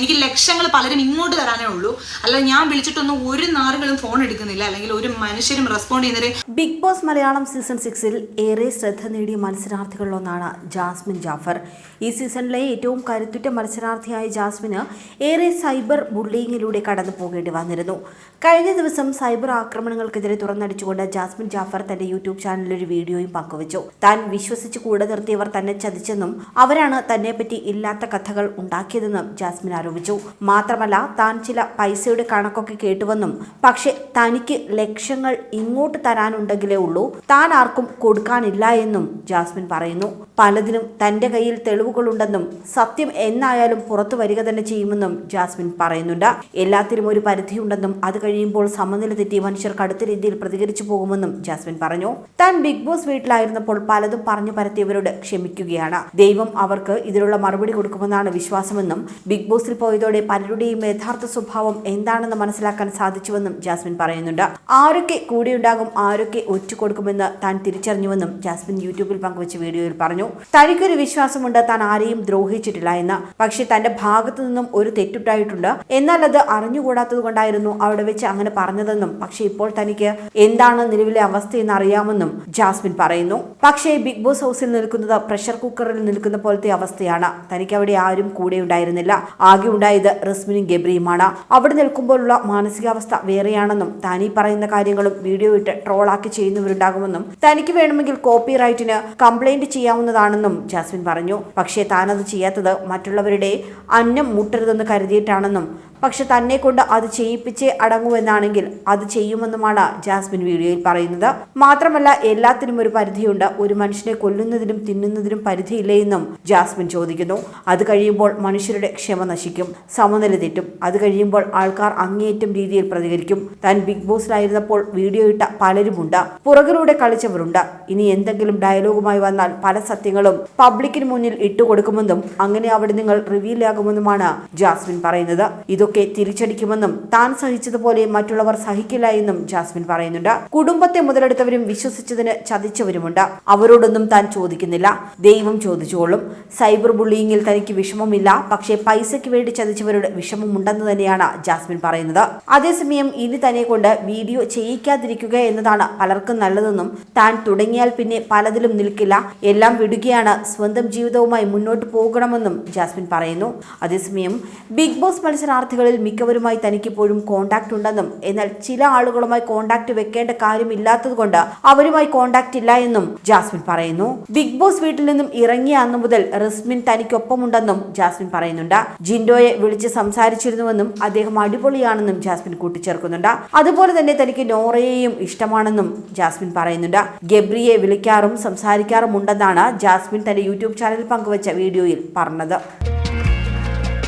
എനിക്ക് ലക്ഷങ്ങൾ പലരും ഇങ്ങോട്ട് തരാനേ ഉള്ളൂ. അല്ല ഞാൻ വിളിച്ചിട്ടൊന്നും ഒരു നാറുകളും ഫോൺ എടുക്കുന്നില്ല. അല്ലെങ്കിൽ ഒരു മനുഷ്യരും റെസ്പോണ്ട് ചെയ്യുന്നത് ബിഗ് ബോസ് മലയാളം സീസൺ സിക്സിൽ ഏറെ ശ്രദ്ധ നേടിയ മത്സരാർത്ഥികളിലൊന്നാണ് ജാസ്മിൻ ജാഫർ. ഈ സീസണിലെ ഏറ്റവും കരുത്തുറ്റ മത്സരാർത്ഥിയായ ജാസ്മിന് ഏറെ സൈബർ ബുള്ളിങ്ങിലൂടെ കടന്നു പോകേണ്ടി വന്നിരുന്നു. കഴിഞ്ഞ ദിവസം സൈബർ ആക്രമണങ്ങൾക്കെതിരെ തുറന്നടിച്ചുകൊണ്ട് ജാസ്മിൻ ജാഫർ തന്റെ യൂട്യൂബ് ചാനലിൽ ഒരു വീഡിയോയും പങ്കുവച്ചു. താൻ വിശ്വസിച്ച് കൂടെ നിർത്തിയവർ തന്നെ ചതിച്ചെന്നും അവരാണ് തന്നെപ്പറ്റി ഇല്ലാത്ത കഥകൾ ഉണ്ടാക്കിയതെന്നും ജാസ്മിൻ ആരോപിച്ചു. മാത്രമല്ല താൻ ചില പൈസയുടെ കണക്കൊക്കെ കേട്ടുവെന്നും പക്ഷെ തനിക്ക് ലക്ഷ്യങ്ങൾ ഇങ്ങോട്ട് തരാനുണ്ടെങ്കിലേ ഉള്ളൂ. താൻ ആർക്കും കൊടുക്കാനില്ല എന്നും ജാസ്മിൻ പറയുന്നു. പലതിനും തന്റെ കയ്യിൽ തെളിവുകളുണ്ടെന്നും സത്യം എന്നായാലും പുറത്തു വരിക തന്നെ ചെയ്യുമെന്നും ജാസ്മിൻ പറയുന്നുണ്ട്. എല്ലാത്തിനും ഒരു പരിധിയുണ്ടെന്നും അത് കഴിയുമ്പോൾ സമനില തെറ്റി മനുഷ്യർ കടുത്ത രീതിയിൽ പ്രതികരിച്ചു പോകുമെന്നും ജാസ്മിൻ പറഞ്ഞു. താൻ ബിഗ് ബോസ് വീട്ടിലായിരുന്നപ്പോൾ പലതും പറഞ്ഞു പരത്തിയവരോട് ക്ഷമിക്കുകയാണ്. ദൈവം അവർക്ക് ഇതിനുള്ള മറുപടി കൊടുക്കുമെന്നാണ് വിശ്വാസമെന്നും ബിഗ് ബോസിൽ പോയതോടെ പലരുടെയും യഥാർത്ഥ സ്വഭാവം എന്താണെന്ന് മനസ്സിലാക്കാൻ സാധിച്ചുവെന്നും ജാസ്മിൻ പറയുന്നുണ്ട്. ആരൊക്കെ കൂടെയുണ്ടാകും ആരൊക്കെ ഒറ്റുകൊടുക്കുമെന്ന് താൻ തിരിച്ചറിഞ്ഞുവെന്നും ജാസ്മിൻ യൂട്യൂബിൽ പങ്കുവച്ച വീഡിയോയിൽ പറഞ്ഞു. തനിക്കൊരു വിശ്വാസമുണ്ട് താൻ ആരെയും ദ്രോഹിച്ചിട്ടില്ല എന്ന്. പക്ഷെ തന്റെ ഭാഗത്തു നിന്നും ഒരു തെറ്റുണ്ടായിട്ടുണ്ട്. എന്നാൽ അത് അറിഞ്ഞുകൂടാത്തത് കൊണ്ടായിരുന്നു അവിടെ വെച്ച് അങ്ങനെ പറഞ്ഞതെന്നും. പക്ഷെ ഇപ്പോൾ തനിക്ക് എന്താണ് നിലവിലെ അവസ്ഥയെന്ന് അറിയാമെന്നും ജാസ്മിൻ പറയുന്നു. പക്ഷേ ബിഗ് ബോസ് ഹൗസിൽ നിൽക്കുന്നത് പ്രഷർ കുക്കറിൽ നിൽക്കുന്ന പോലത്തെ അവസ്ഥയാണ്. തനിക്ക് അവിടെ ആരും കൂടെ ഉണ്ടായിരുന്നില്ല ആകെ ഉണ്ടായത് റസ്മിനും ഗബ്രിയുമാണ്. അവിടെ നിൽക്കുമ്പോഴുള്ള മാനസികാവസ്ഥ വേറെയാണെന്നും താനി പറയുന്ന കാര്യങ്ങളും വീഡിയോ ഇട്ട് ട്രോളാക്കി ചെയ്യുന്നവരുണ്ടാകുമെന്നും തനിക്ക് വേണമെങ്കിൽ കോപ്പി റൈറ്റിന് കംപ്ലൈന്റ് ചെയ്യാവുന്നതാണെന്നും ജാസ്മിൻ പറഞ്ഞു. പക്ഷേ താനത് ചെയ്യാത്തത് മറ്റുള്ളവരുടെ അന്നം മുട്ടരുതെന്ന് കരുതിയിട്ടാണെന്നും പക്ഷെ തന്നെ കൊണ്ട് അത് ചെയ്യിപ്പിച്ചേ അടങ്ങുമെന്നാണെങ്കിൽ അത് ചെയ്യുമെന്നുമാണ് ജാസ്മിൻ വീഡിയോയിൽ പറയുന്നത്. മാത്രമല്ല എല്ലാത്തിനും ഒരു പരിധിയുണ്ട്. ഒരു മനുഷ്യനെ കൊല്ലുന്നതിനും തിന്നുന്നതിനും പരിധിയില്ലയെന്നും ജാസ്മിൻ ചോദിക്കുന്നു. അത് കഴിയുമ്പോൾ മനുഷ്യരുടെ ക്ഷമ നശിക്കും. സമനില തെറ്റും. അത് കഴിയുമ്പോൾ ആൾക്കാർ അങ്ങേയറ്റം രീതിയിൽ പ്രതികരിക്കും. താൻ ബിഗ് ബോസിലായിരുന്നപ്പോൾ വീഡിയോ ഇട്ട പലരുമുണ്ട്. പുറകിലൂടെ കളിച്ചവരുണ്ട്. ഇനി എന്തെങ്കിലും ഡയലോഗുമായി വന്നാൽ പല സത്യങ്ങളും പബ്ലിക്കിന് മുന്നിൽ ഇട്ടുകൊടുക്കുമെന്നും അങ്ങനെ അവിടെ നിങ്ങൾ റിവീലാകുമെന്നുമാണ് ജാസ്മിൻ പറയുന്നത്. ഇതൊക്കെ തിരിച്ചടിക്കുമെന്നും താൻ സഹിച്ചതുപോലെ മറ്റുള്ളവർ സഹിക്കില്ല എന്നും ജാസ്മിൻ പറയുന്നുണ്ട്. കുടുംബത്തെ മുതലെടുത്തവരും വിശ്വസിച്ചതിന് ചതിച്ചവരുമുണ്ട്. അവരോടൊന്നും താൻ ചോദിക്കുന്നില്ല. ദൈവം ചോദിച്ചുകൊള്ളും സൈബർ ബുള്ളിയിങ്ങിൽ തനിക്ക് വിഷമമില്ല. പക്ഷേ പൈസയ്ക്ക് വേണ്ടി ചതിച്ചവരുടെ വിഷമമുണ്ടെന്ന് തന്നെയാണ് ജാസ്മിൻ പറയുന്നത്. അതേസമയം ഇനി തന്നെ കൊണ്ട് വീഡിയോ ചെയ്യിക്കാതിരിക്കുക എന്നതാണ് പലർക്കും നല്ലതെന്നും താൻ തുടങ്ങിയാൽ പിന്നെ പലതിലും നിൽക്കില്ല. എല്ലാം വിടുകയാണ്. സ്വന്തം ജീവിതവുമായി മുന്നോട്ട് പോകണമെന്നും ജാസ്മിൻ പറയുന്നു. അതേസമയം ബിഗ് ബോസ് മത്സരാർത്ഥികളിൽ മിക്കവരുമായി തനിക്കിപ്പോഴും കോണ്ടാക്ട് ഉണ്ടെന്നും എന്നാൽ ചില ആളുകളുമായി കോണ്ടാക്ട് വെക്കേണ്ട കാര്യമില്ലാത്തതുകൊണ്ട് അവരുമായി കോണ്ടാക്ട് ഇല്ല എന്നും ജാസ്മിൻ പറയുന്നു. ബിഗ് ബോസ് വീട്ടിൽ നിന്നും ഇറങ്ങിയ അന്നു മുതൽ റിസ്മിൻ തനിക്കൊപ്പമുണ്ടെന്നും ജാസ്മിൻ പറയുന്നുണ്ട്. ജിൻഡോയെ വിളിച്ച് സംസാരിച്ചിരുന്നുവെന്നും അദ്ദേഹം അടിപൊളിയാണെന്നും ജാസ്മിൻ കൂട്ടിച്ചേർക്കുന്നുണ്ട്. അതുപോലെ തന്നെ തനിക്ക് നോറയെയും ഇഷ്ടമാണെന്നും ജാസ്മിൻ പറയുന്നുണ്ട്. ഗബ്രിയെ വിളിക്കാറും സംസാരിക്കാറുമുണ്ടെന്നാണ് ജാസ്മിൻ തന്റെ യൂട്യൂബ് ചാനൽ പങ്കുവച്ച വീഡിയോയിൽ പറഞ്ഞത്.